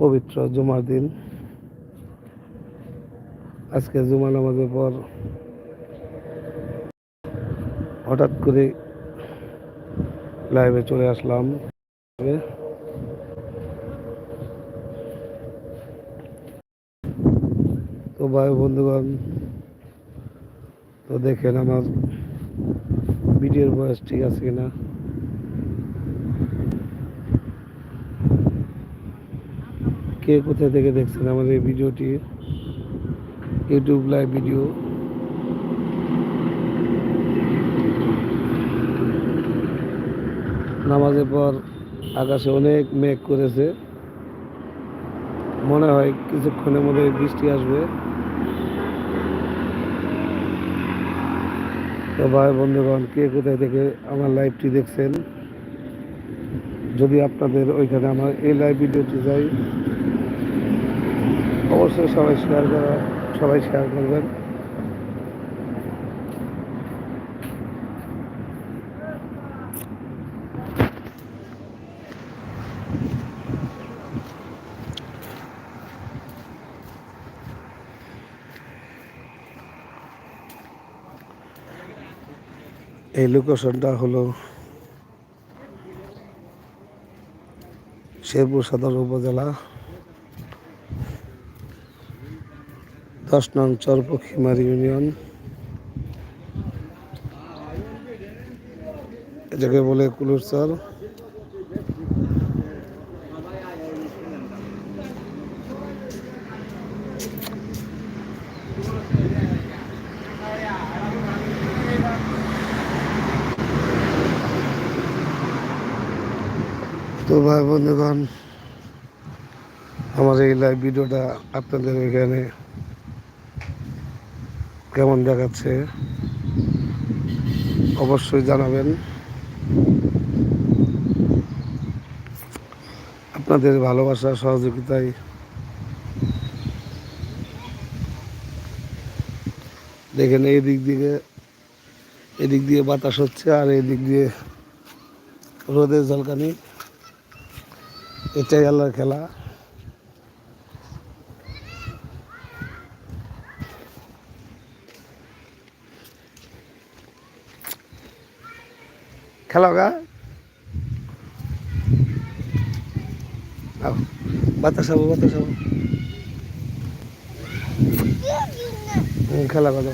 পবিত্র জুমার দিন। আজকে জুমা নামাজের পর হঠাৎ করে লাইভে চলে আসলাম। তো ভাই বন্ধুগণ, তো দেখেন আমার ভিডিওর বয়স ঠিক আছে কিনা? কে কোথায় থেকে দেখছেন আমাদের এই ভিডিওটি? ইউটিউব লাইভ ভিডিও নামাজের পর আকাশে অনেক মেঘ করেছে। মনে হয় কিছুক্ষণের মধ্যে বৃষ্টি আসবে। তো ভাই বন্ধুগণ, কে কোথায় থেকে আমার লাইভটি দেখছেন? যদি আপনাদের ওইখানে আমার এই লাইভ ভিডিওটি যাই অবশ্যই সবাই শেয়ার করা সবাই শেয়ার করবেন। এই লোকেশনটা হলো শেরপুর সদর উপজেলা। দশ নং চরপক্ষিমারি ইউনিয়ন। এটাকে বলে কুলুরচর তো ভাই বন্ধুগণ, আমার এই লাইভ ভিডিওটা আপনাদের এখানে কেমন দেখাচ্ছে? অবশ্যই জানাবেন। আপনাদের ভালোবাসা, সহযোগিতায় দেখেন এই দিক দিকে এদিক দিয়ে বাতাস হচ্ছে আর এই দিক দিয়ে রোদের ঝলকানি। এটাই আল্লাহর খেলা। খেলো গা। আও, বাতাস হব খেলা করো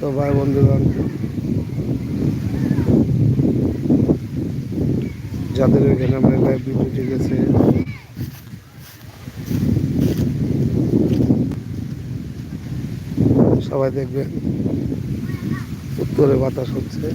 তো। ভাই বন্ধুগণ যাদের ওইখানে আমার লাইভ ভিডিও গেছে সবাই দেখবেন উত্তরে বাতাস হচ্ছে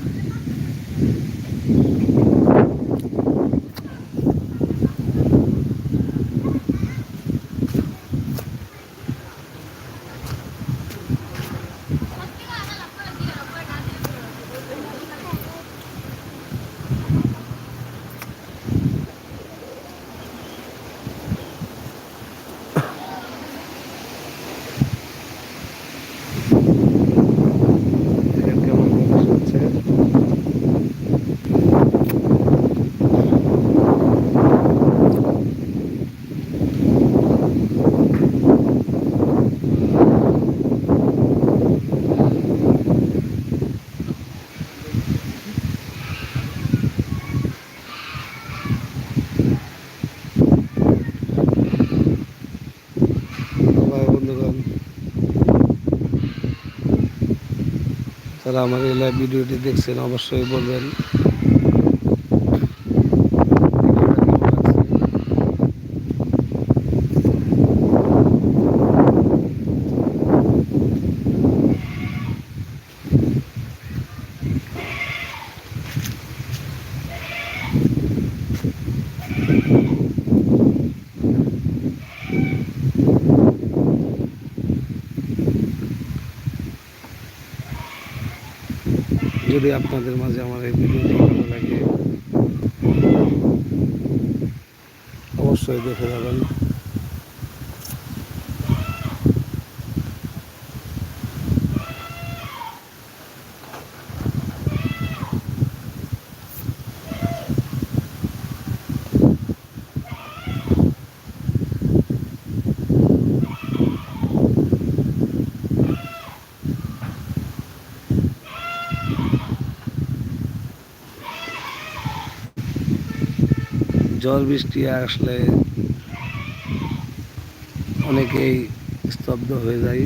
দেখেন কেমন বাতাস হচ্ছে তো ভাই বন্ধুগণ যারা আমার লাইভ ভিডিওটি দেখছেন অবশ্যই বলবেন। যদি আপনাদের মাঝে আমার এই ভিডিওটি ভালো লাগে। অবশ্যই দেখে যাবেন। ঝড় বৃষ্টি আসলে অনেকেই স্তব্ধ হয়ে যায়।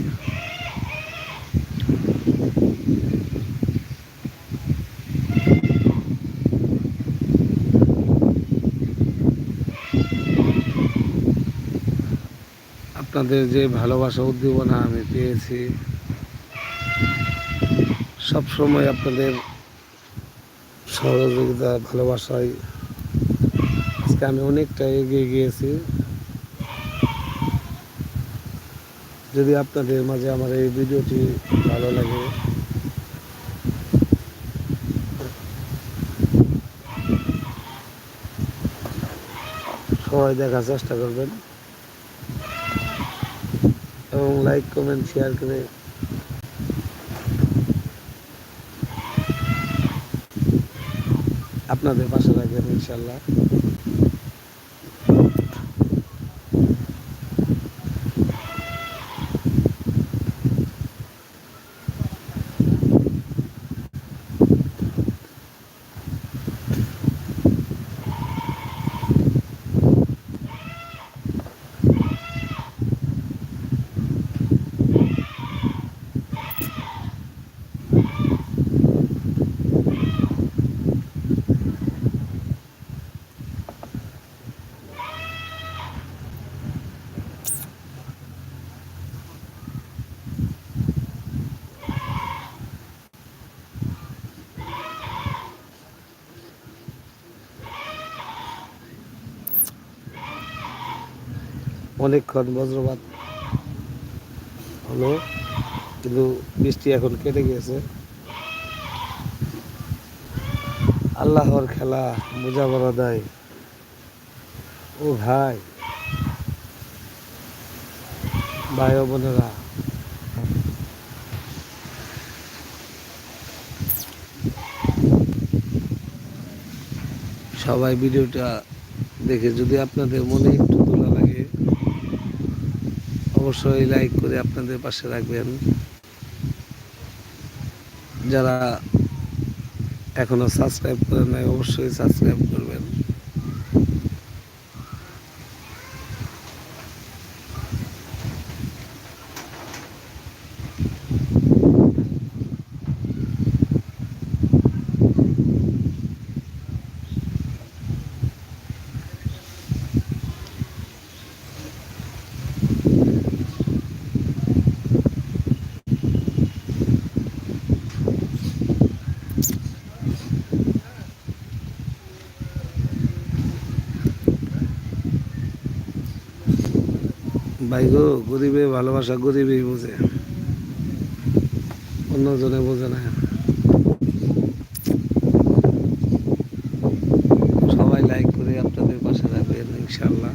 আপনাদের যে ভালোবাসা উদ্দীপনা আমি পেয়েছি সব সময় আপনাদের সহযোগিতা ভালোবাসায় আজকে আমি অনেকটা এগিয়ে গিয়েছি। যদি আপনাদের মাঝে আমার এই ভিডিওটি ভালো লাগে, সবাই দেখার চেষ্টা করবেন। এবং লাইক কমেন্ট শেয়ার করে আপনাদের পাশে থাকবেন ইনশাল্লাহ। অনেকক্ষণ বজ্রপাত হলো, কিন্তু বৃষ্টি এখন কেটে গিয়েছে। আল্লাহর খেলা বোঝা বড় দেয়। ও ভাই ভাই ও বোনেরা। সবাই ভিডিওটা দেখে যদি আপনাদের মনে একটু অবশ্যই লাইক করে আপনাদের পাশে রাখবেন। যারা এখনও সাবস্ক্রাইব করেন অবশ্যই সাবস্ক্রাইব করবেন ভাই গো গরিবে ভালোবাসা গরিবেই বোঝে। অন্যজনে বোঝে না সবাই লাইক করে আপনাদের পাশে রাখবেন ইনশাল্লাহ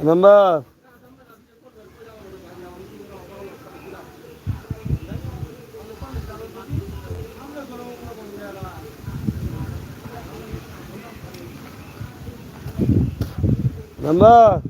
মেম্বার মেম্বার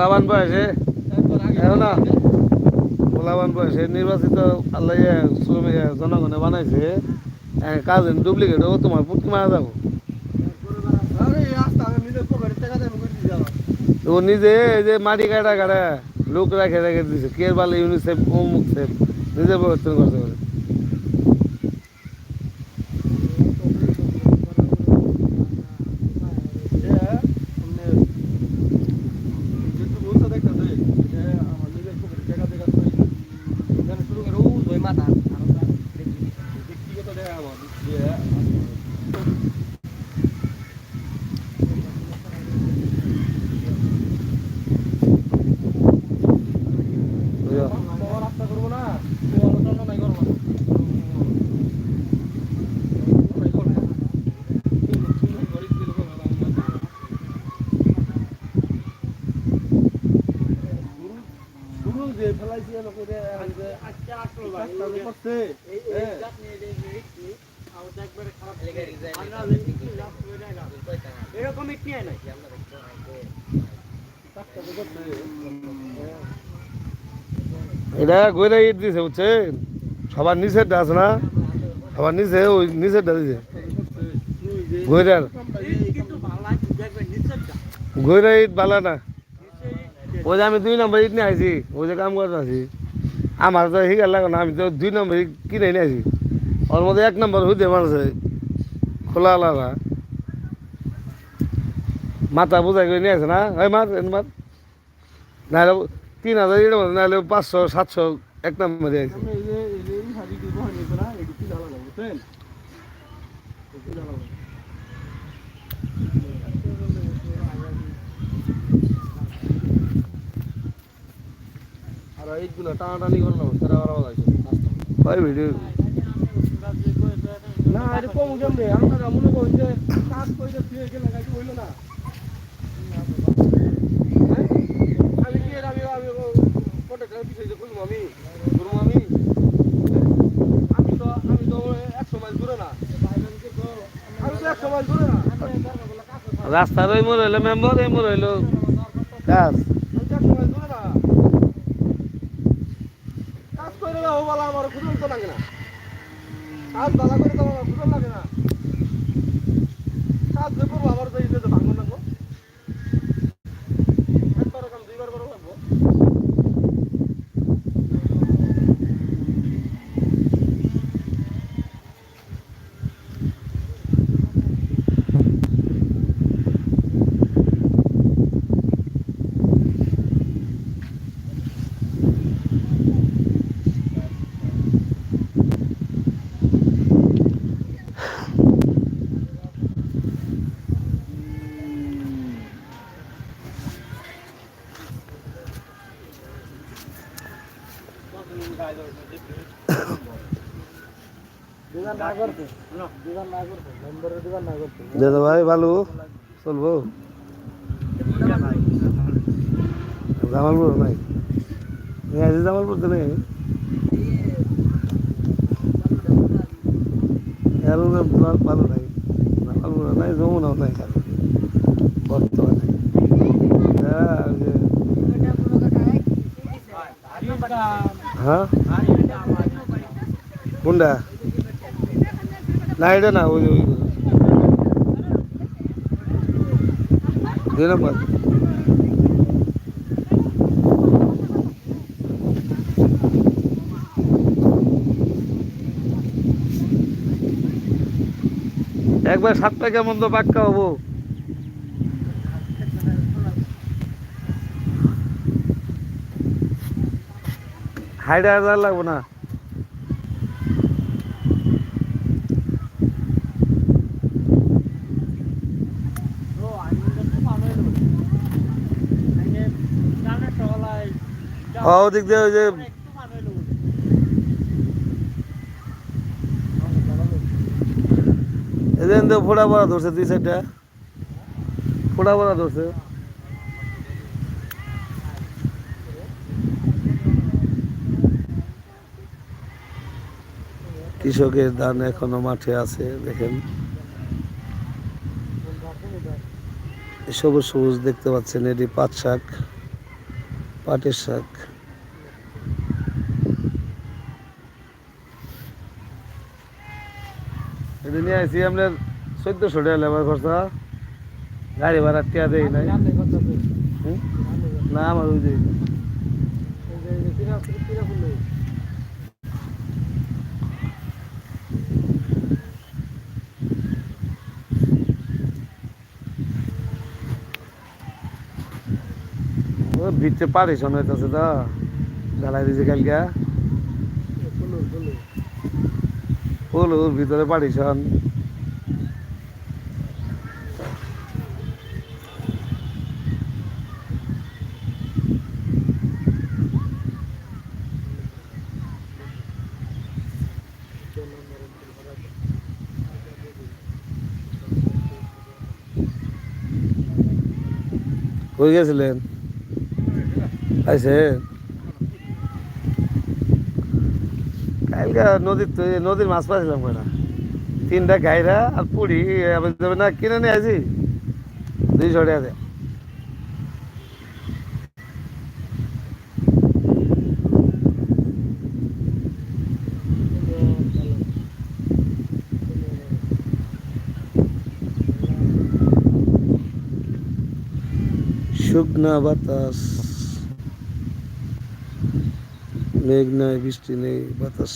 পোলাবান বয়সে না পোলাবান বয়সে নির্বাচিত আল্লাহ শ্রমিক জনগণে বানাইছে কাজ ডুপ্লিকেট ও তোমার পুটকি মারা যাব। ও নিজে এই যে মাটি কাটা কাটা লোক রাখে রেখে দিছে কে বালে ইউনিসেফ অমুক সেফ নিজে পরিবর্তন করতে পারে বুঝছ? রাস্তা করব না চন্দ্র নাই করব যে ফেলাইছি লোকে করছে এরকম ইটনি নাই এটা গইরা ইট দিছে বুঝছেন? সবার নিচেরটা আছে না? সবার নিচে ওই দিছে। ভালো লাগে দেখবেন নিচেরটা গইরা ইট বালা না। ওই যে আমি দুই নম্বর ইট নিয়ে আইছি ওই যে কাম করতে আছি। আমার তো শিকার লাগে না আমি তো দুই নম্বর কিনে নিয়ে আসি ওর মধ্যে এক নম্বর হইতে মারছে খোলা আলাদা। মাথা বোঝাই করে নিয়ে আসে না? ওই মার এন মার। নাহলে তিন হাজার ইট নাহলে পাঁচশো সাতশো এক নম্বরে আছে আর কম কেমনে আমরা মনে যে কাজ ফিরে গেলে নাকি হইল না হ্যাঁ? আমি কি এর আমি আমি যে আমি করব আমি। আমি তো আমি তো একশো মাইল দূরে না। আমি তো একশো মাইল দূরে না। রাস্তার ওই মোড় হইল মেম্বার এই মোড় হইল। কাজ কাজ করে বলা আমার খুঁজল তো লাগে না। কাজ বালা করে আমার লাগে না। কাজ করব আমার তো এই যে ভাঙন লাগবো একবার কাম দুইবার বড় লাগবো দিবার না করতে দিবার না করতে নম্বরে দিবার না করতে দাদা ভাই। ভালো চলবো জামালপুর নাই। আছে জামালপুর তো নেই ভালো নাই জামালপুর নাই, যমুনাও নাই বর্তমানে। হ্যাঁ হ্যাঁ? কোনটা? না এটা না ওই ওই। নম্বর। একবার সাতটা কেমন তো পাক্কা হব। হাইডা হাজার লাগবো না। ওদিক দিয়ে ওই যে এদের তো ফোড়া পড়া ধরছে দুই সাইডটা ফোড়া পড়া ধরছে। কৃষকের ধান এখনও মাঠে আছে দেখেন। সবুজ সবুজ দেখতে পাচ্ছেন এটি পাট শাক পাটের শাক। এটি নিয়ে আসি চোদ্দশো টাকা লেবার খরচা। গাড়ি ভাড়া টিয়া নাই। না আমার ওই ভিতরে পারিশন হইতেছে তো ঢালাই দিয়েছে কালকে। ফুল ভিতরে পারিশন কই গেছিলেন? আইসে কালকে নদীর তো নদীর মাছ পাইছিলাম কয়টা তিনটা গাইরা আর আবার যাবে না, কিনে নিয়ে আসি। দুইশো টাকা দিয়ে। শুকনা বাতাস। মেঘ নাই বৃষ্টি নেই বাতাস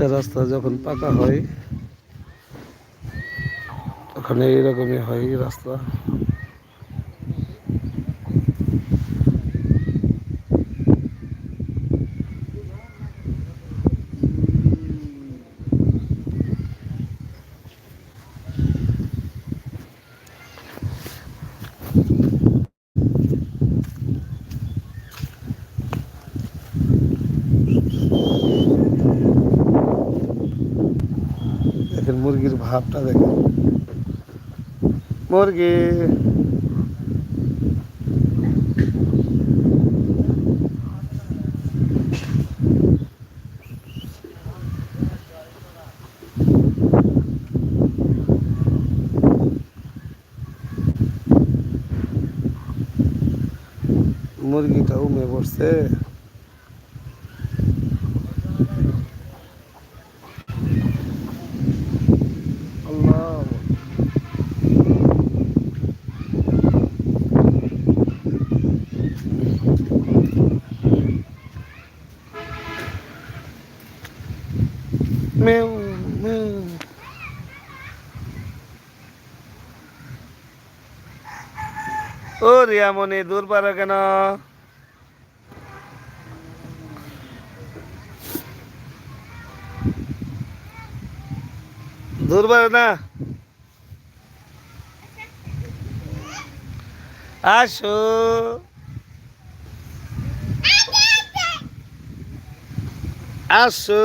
কাঁচা রাস্তা যখন পাকা হয় তখন এইরকমই হয় রাস্তা। মুরগির ভাবটা দেখেন মুরগি মুরগিটা উমে পড়ছে রিয়ামণি দূর পারো কেন? দূর পারো না? আসো। আসো।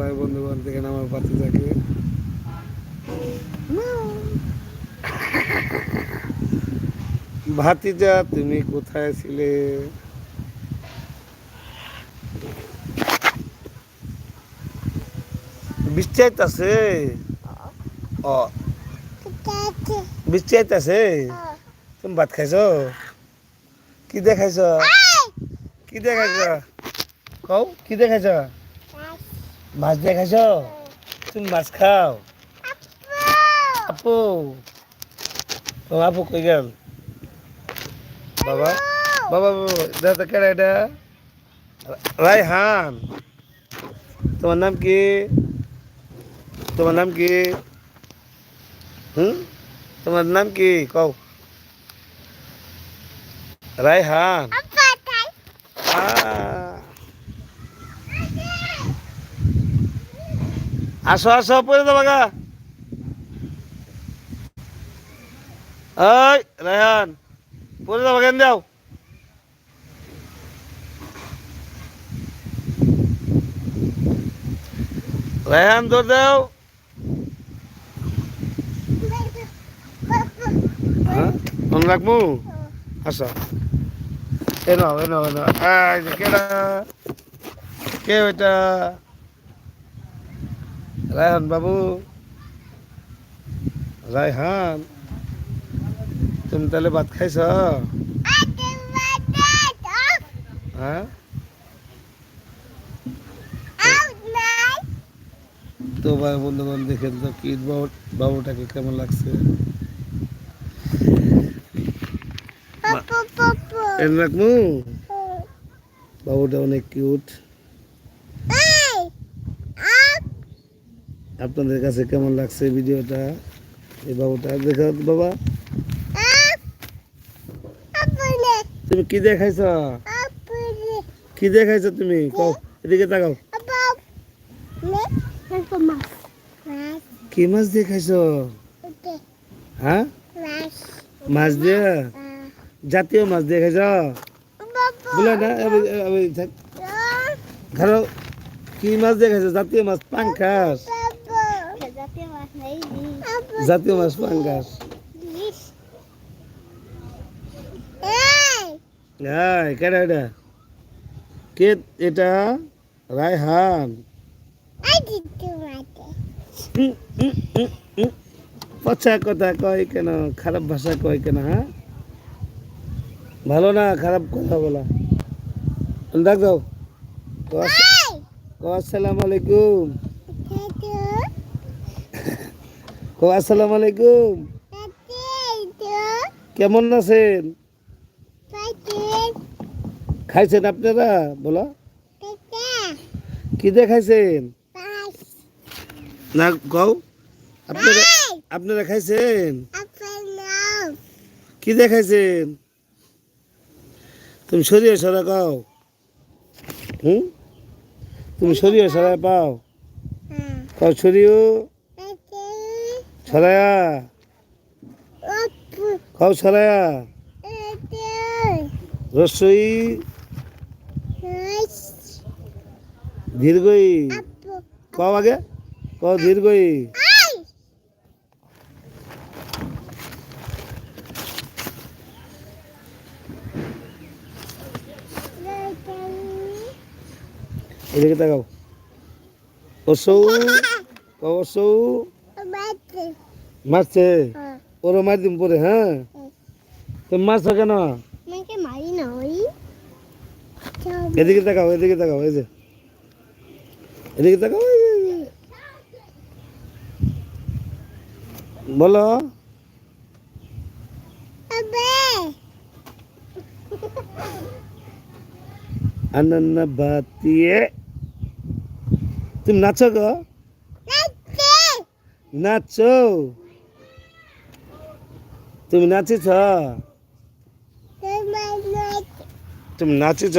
ভাই বন্ধু বান্ধব দেখেন আমার পাতে থাকে ভাতিজা তুমি কোথায় ছিলে বৃষ্টি আইতাছে ও বৃষ্টি আইতাছে তুমি ভাত খাইছ কি দেখাইছ কি দেখাইছ কও কি দেখাইছ মাছ দেখাইছ তুমি মাছ খাও। আপু। ও আপু কই গেল? বাবা। বাবা বাবা কেডা এটা রায়হান। তোমার নাম কি? তোমার নাম কি? হুম? তোমার নাম কি? কও। রায়হান। আহ। আসো আসো, পরে দেবা গা। ওই রায়হান পরে দেবা কেন দাও রায়হান দৌড় দাও। হ্যাঁ মনে রাখব? আসো। এনো এনো এনো এই কে ওইটা? রায়হান বাবু। রায়হান তুমি তাহলে ভাত খাইছ? হ্যাঁ? তো ভাই বন্ধুগণ দেখেন তো কি বাবু বাবুটাকে কেমন লাগছে? বাবুটা অনেক কিউট। আপনাদের কাছে কেমন লাগছে ভিডিওটা? এই বাবুটা দেখা বাবা। তুমি কি দেখাইছ? কি দেখাইছ তুমি? এদিকে তাকাও। কি মাছ দেখাইছ? হ্যাঁ? মাছ দিয়ে? জাতীয় মাছ দেখাইছ? বলে না। ধরো, কি মাছ দেখাইছ? জাতীয় মাছ পাঙ্কাস জাতীয় মাছ পাঙ্কাস হ্যাঁ কেডা এটা? কে এটা? রায়হান। পচা কথা কয় কেন? খারাপ ভাষা কয় কেন হ্যাঁ ভালো না খারাপ কথা বলা। ডাক দাও। আসসালামু আলাইকুম। কও আসসালামু আলাইকুম। কেমন আছেন? খাইছেন আপনারা? বলো। কি দেখাইছেন না, কও। আপনারা আপনারা খাইছেন? কি দেখাইছেন তুমি সরিয়ে সরা কাও। হুম? তুমি সরিয়ে সরাই পাও। কাও, সরিও। সরায়া। কাও সরায়া। রসই। দীর্ঘই কও আগে। কও দীর্ঘই এদিকে তাকাও। কও ওসৌ মারছে? ওরা মার দিম পরে হ্যাঁ? তুমি মারছো কেন? মারি না ওই। এদিকে তাকাও এদিকে তাকাও এই যে। এদিকে তাকাও। বলো। আবে। আনন্দ বাতিয়ে। তুমি নাচো গো। নাচো। তুমি নাচিছ? তুমি নাচিছ?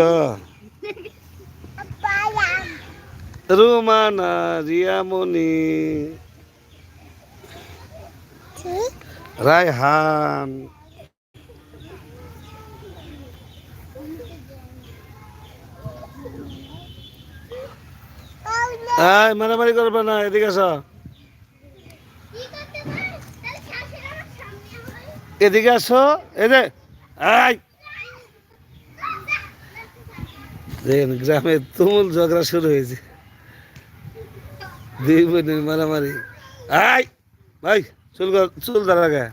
রুমানা রিয়ামণি। রায়হান। মারামারি করবে না এদিকে আসো এদিকে আসো এদে আই দেখেন, গ্রামে তুমুল ঝগড়া শুরু হয়েছে। দুই বোনের মারামারি। আই ভাই, চুল চুল ধরা গে।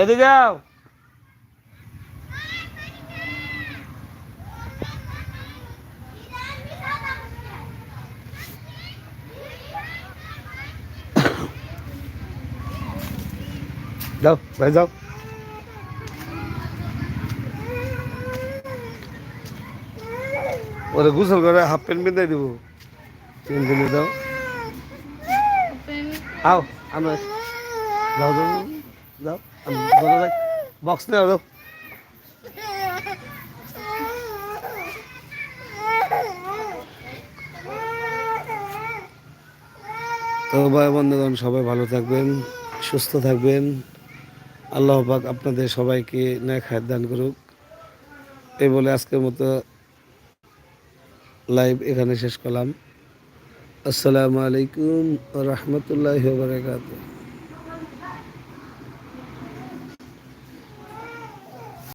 এদিকে যাও যাও ভাই যাও ওরে গোসল করে হাফ প্যান্ট বেঁধে দিব তিন দিনে দাও আও আমরা যাও যাও যাও আমি ঘরে যাই বক্স নিয়ে যাও তো ভাই বন্ধুগণ, সবাই ভালো থাকবেন, সুস্থ থাকবেন। আল্লাহ পাক আপনাদের সবাইকে ন্যায় খায় দান করুক। এই বলে আজকের মতো লাইভ এখানে শেষ করলাম। আসসালামু আলাইকুম রহমতুল্লাহ বারকাতুহ।